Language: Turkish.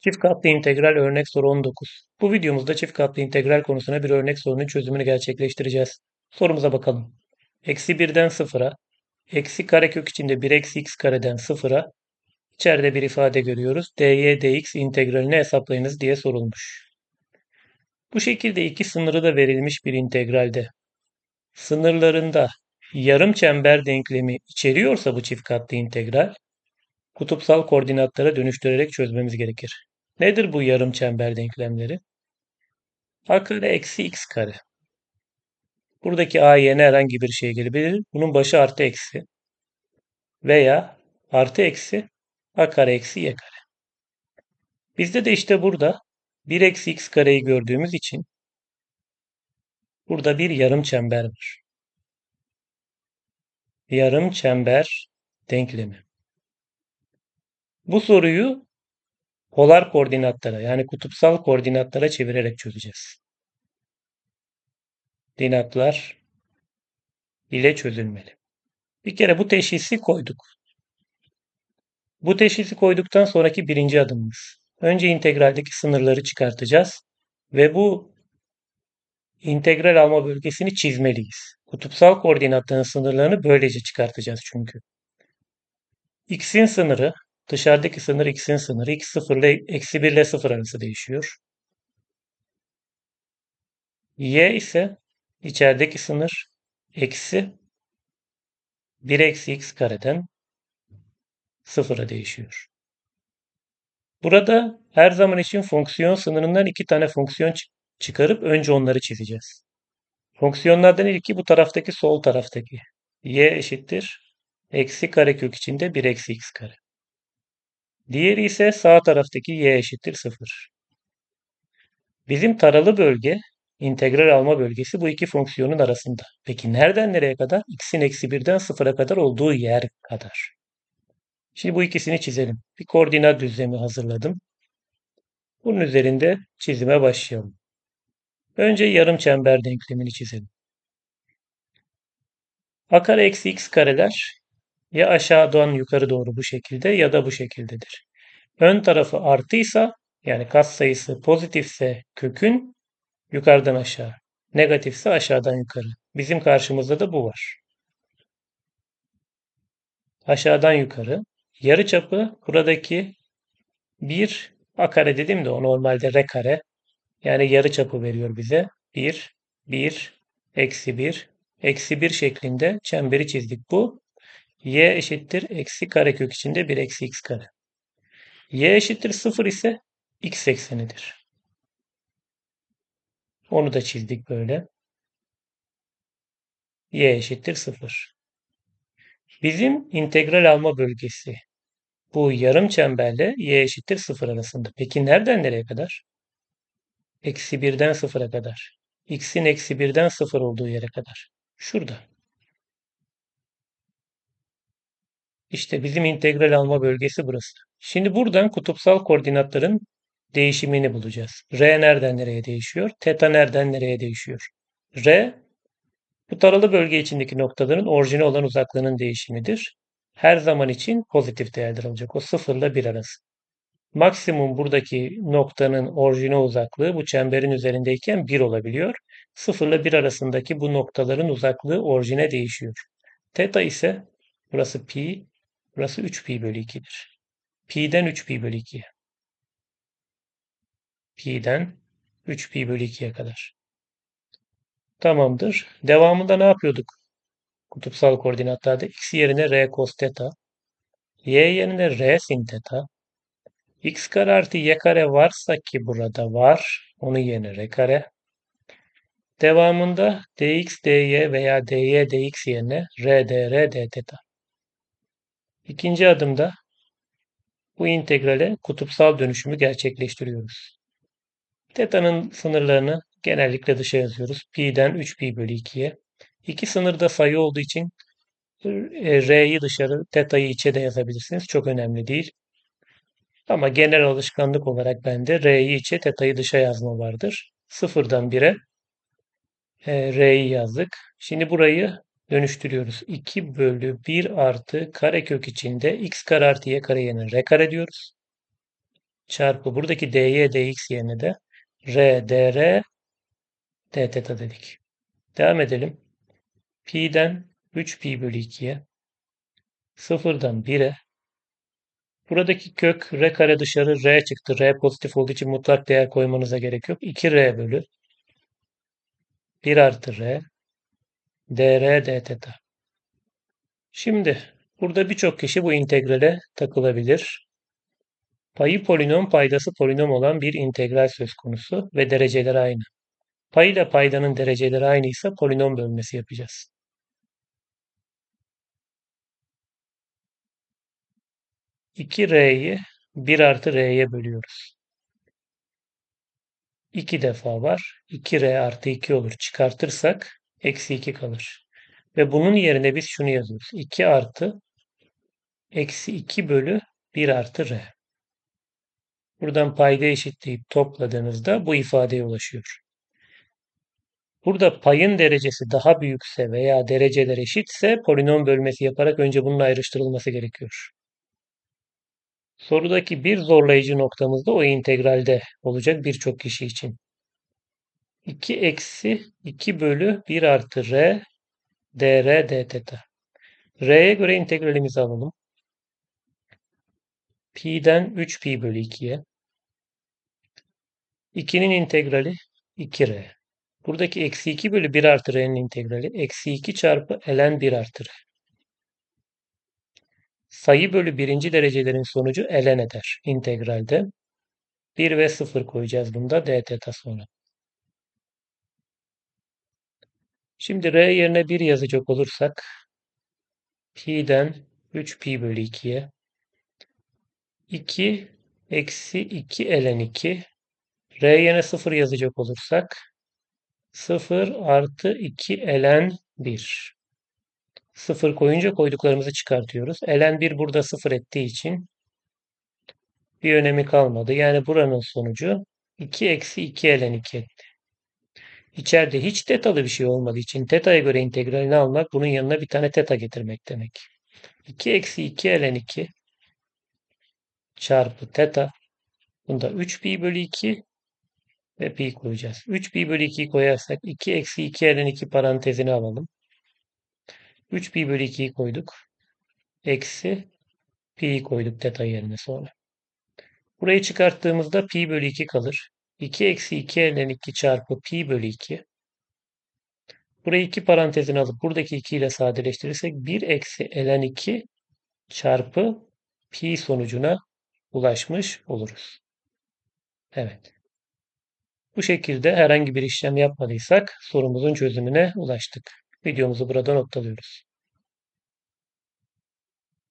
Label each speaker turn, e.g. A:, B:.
A: Çift katlı integral örnek soru 19. Bu videomuzda çift katlı integral konusuna bir örnek sorunun çözümünü gerçekleştireceğiz. Sorumuza bakalım. Eksi 1'den 0'a, eksi karekök içinde 1 eksi x kareden 0'a, içeride bir ifade görüyoruz. dy dx integralini hesaplayınız diye sorulmuş. Bu şekilde iki sınırı da verilmiş bir integralde sınırlarında yarım çember denklemi içeriyorsa bu çift katlı integral, kutupsal koordinatlara dönüştürerek çözmemiz gerekir. Nedir bu yarım çember denklemleri? a kare eksi x kare. Buradaki a yerine herhangi bir şey gelebilir. Bunun başı artı eksi. Veya artı eksi a kare eksi y kare. Bizde de işte burada 1 eksi x kareyi gördüğümüz için burada bir yarım çember var. Yarım çember denklemi. Bu soruyu polar koordinatlara yani kutupsal koordinatlara çevirerek çözeceğiz. Dinatlar ile çözülmeli. Bir kere bu teşhisi koyduk. Bu teşhisi koyduktan sonraki birinci adımımız. Önce integraldeki sınırları çıkartacağız ve bu integral alma bölgesini çizmeliyiz. Kutupsal koordinatların sınırlarını böylece çıkartacağız çünkü. x'in sınırı, dışarıdaki sınır x'in sınırı, x 0 ile eksi 1 ile 0 arası değişiyor. y ise içerideki sınır eksi 1 eksi x kareden sıfıra değişiyor. Burada her zaman için fonksiyon sınırından iki tane fonksiyon çıkarıp önce onları çizeceğiz. Fonksiyonlardan ilki bu taraftaki sol taraftaki. y eşittir. Eksi karekök içinde 1 eksi x kare. Diğeri ise sağ taraftaki y eşittir 0. Bizim taralı bölge integral alma bölgesi bu iki fonksiyonun arasında. Peki nereden nereye kadar? x'in eksi 1'den 0'a kadar olduğu yer kadar. Şimdi bu ikisini çizelim. Bir koordinat düzlemi hazırladım. Bunun üzerinde çizime başlayalım. Önce yarım çember denklemini çizelim. a kare eksi x kareler ya aşağıdan yukarı doğru bu şekilde ya da bu şekildedir. Ön tarafı artıysa yani katsayısı pozitifse kökün yukarıdan aşağı, negatifse aşağıdan yukarı. Bizim karşımızda da bu var. Aşağıdan yukarı. Yarı çapı buradaki 1 a kare dedim de o normalde r kare. Yani yarı çapı veriyor bize. 1, 1, eksi 1, eksi 1 şeklinde çemberi çizdik. Bu y eşittir eksi karekök içinde 1 eksi x kare. y eşittir 0 ise x eksenidir. Onu da çizdik böyle. y eşittir 0. Bizim integral alma bölgesi bu yarım çemberle y eşittir 0 arasında. Peki nereden nereye kadar? Eksi 1'den 0'a kadar. x'in eksi 1'den 0 olduğu yere kadar. Şurada. İşte bizim integral alma bölgesi burası. Şimdi buradan kutupsal koordinatların değişimini bulacağız. R nereden nereye değişiyor? Teta nereden nereye değişiyor? R bu taralı bölge içindeki noktaların orijine olan uzaklığının değişimidir. Her zaman için pozitif değerler olacak. O 0 ile 1 arası. Maksimum buradaki noktanın orijine uzaklığı bu çemberin üzerindeyken 1 olabiliyor. 0 ile 1 arasındaki bu noktaların uzaklığı orijine değişiyor. Teta ise burası pi, burası 3 pi bölü 2'dir. Pi'den 3 pi bölü 2. Pi'den 3 pi bölü 2'ye kadar. Tamamdır. Devamında ne yapıyorduk? Kutupsal koordinatlarda x yerine r cos theta, y yerine r sin theta, x kare artı y kare varsa ki burada var, onu yerine r kare. Devamında dx dy veya dy dx yerine r dr d theta. İkinci adımda bu integrale kutupsal dönüşümü gerçekleştiriyoruz. Teta'nın sınırlarını genellikle dışa yazıyoruz. Pi'den 3pi bölü 2'ye. İki sınırda sayı olduğu için e, R'yi dışarı, teta'yı içe de yazabilirsiniz. Çok önemli değil. Ama genel alışkanlık olarak bende R'yi içe, teta'yı dışa yazma vardır. Sıfırdan 1'e e, R'yi yazdık. Şimdi burayı dönüştürüyoruz. 2 bölü 1 artı karekök içinde x kare artı y kare yerine r kare diyoruz. çarpı buradaki dy dx yerine de r dr d theta dedik. Devam edelim. Pi'den 3pi bölü 2'ye sıfırdan 1'e buradaki kök r kare dışarı r çıktı. r pozitif olduğu için mutlak değer koymanıza gerek yok. 2r bölü 1 artı r dr d theta. Şimdi burada birçok kişi bu integrale takılabilir. Payı polinom paydası polinom olan bir integral söz konusu ve dereceleri aynı. Pay ile paydanın dereceleri aynıysa polinom bölmesi yapacağız. 2r'yi 1 artı r'ye bölüyoruz. 2 defa var. 2r artı 2 olur. Çıkartırsak eksi 2 kalır. Ve bunun yerine biz şunu yazıyoruz. 2 artı eksi 2 bölü 1 artı r. Buradan payda eşitleyip topladığınızda bu ifadeye ulaşıyor. Burada payın derecesi daha büyükse veya dereceler eşitse polinom bölmesi yaparak önce bunun ayrıştırılması gerekiyor. Sorudaki bir zorlayıcı noktamız da o integralde olacak birçok kişi için. 2 eksi 2 bölü 1 artı r dr d theta. R'ye göre integralimizi alalım. Pi'den 3pi bölü 2'ye. 2'nin integrali 2r. Buradaki eksi 2 bölü 1 artı r'nin integrali eksi 2 çarpı ln 1 artı r. Sayı bölü birinci derecelerin sonucu ln eder integralde. 1 ve 0 koyacağız bunda d theta sonra. Şimdi r yerine 1 yazacak olursak pi'den 3pi bölü 2'ye 2 eksi 2 ln 2 r yerine 0 yazacak olursak 0 artı 2 ln 1 0 koyunca koyduklarımızı çıkartıyoruz. ln 1 burada 0 ettiği için bir önemi kalmadı. Yani buranın sonucu 2 eksi 2 ln 2 etti. İçeride hiç tetalı bir şey olmadığı için teta'ya göre integralini almak bunun yanına bir tane teta getirmek demek. 2 eksi 2 ln 2 çarpı teta. Bunda 3 pi bölü 2 ve pi koyacağız. 3 pi bölü 2'yi koyarsak 2 eksi 2 ln 2 parantezini alalım. 3 pi bölü 2'yi koyduk. Eksi pi'yi koyduk teta yerine sonra. Burayı çıkarttığımızda pi bölü 2 kalır. 2 eksi 2 ln 2 çarpı pi bölü 2. Burayı 2 parantezine alıp buradaki 2 ile sadeleştirirsek 1 eksi ln 2 çarpı pi sonucuna ulaşmış oluruz. Evet. Bu şekilde herhangi bir işlem yapmadıysak sorumuzun çözümüne ulaştık. Videomuzu burada noktalıyoruz.